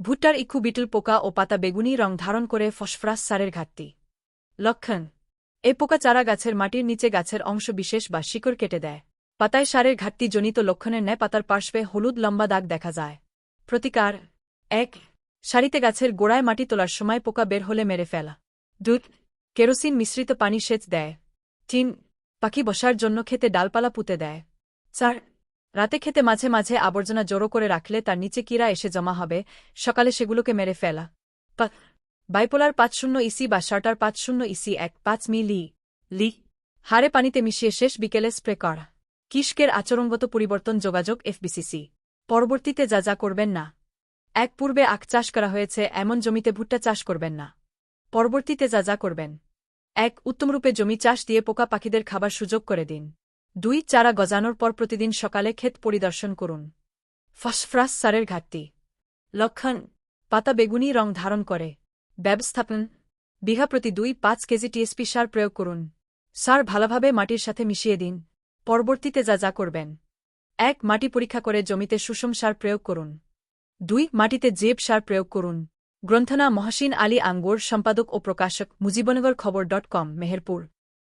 ভুট্টার ইক্ষু বিটল পোকা ও পাতা বেগুনি রং ধারণ করে ফসফরাস সারের ঘাটতি। লক্ষণ, এ পোকা চারা গাছের মাটির নিচে গাছের অংশ বিশেষ বা শিকড় কেটে দেয়। পাতায় সারের ঘাটতি জনিত লক্ষণের ন্যায় পাতার পার্শ্বে হলুদ লম্বা দাগ দেখা যায়। প্রতিকার, এক, সারিতে গাছের গোড়ায় মাটি তোলার সময় পোকা বের হলে মেরে ফেলা। দুধ কেরোসিন মিশ্রিত পানি সেচ দেয়। তিন, পাখি বসার জন্য খেতে ডালপালা পুঁতে দেয়। চার রাতে খেতে মাঝে মাঝে আবর্জনা জড়ো করে রাখলে তার নিচে কিরা এসে জমা হবে, সকালে সেগুলোকে মেরে ফেলা। বাইপোলার পাঁচ শূন্য ইসি বা শার্টার পাঁচ শূন্য ইসি এক পাঁচ মিলি, লি হারে পানিতে মিশিয়ে শেষ বিকেলে স্প্রে করা। কিস্কের আচরণগত পরিবর্তন যোগাযোগ, এফবিসিসি। পরবর্তীতে যা যা করবেন না। এক পূর্বে আখ চাষ করা হয়েছে, এমন জমিতে ভুট্টা চাষ করবেন না। পরবর্তীতে যা যা করবেন। এক উত্তমরূপে জমি চাষ দিয়ে পোকা পাখিদের খাবার সুযোগ করে দিন। দুই চারা গজানোর পর প্রতিদিন সকালে ক্ষেত পরিদর্শন করুন। ফসফরাস সারের ঘাটতি। লক্ষণ, পাতা বেগুনি রং ধারণ করে। ব্যবস্থাপন, বিঘা প্রতি দুই পাঁচ কেজি টিএসপি সার প্রয়োগ করুন। সার ভালোভাবে মাটির সাথে মিশিয়ে দিন। পরবর্তীতে যা যা করবেন। এক, মাটি পরীক্ষা করে জমিতে সুষম সার প্রয়োগ করুন। দুই, মাটিতে জেব সার প্রয়োগ করুন। গ্রন্থনা মহসিন আলী আঙ্গুর, সম্পাদক ও প্রকাশক মুজিবনগর খবর ডট কম, মেহেরপুর।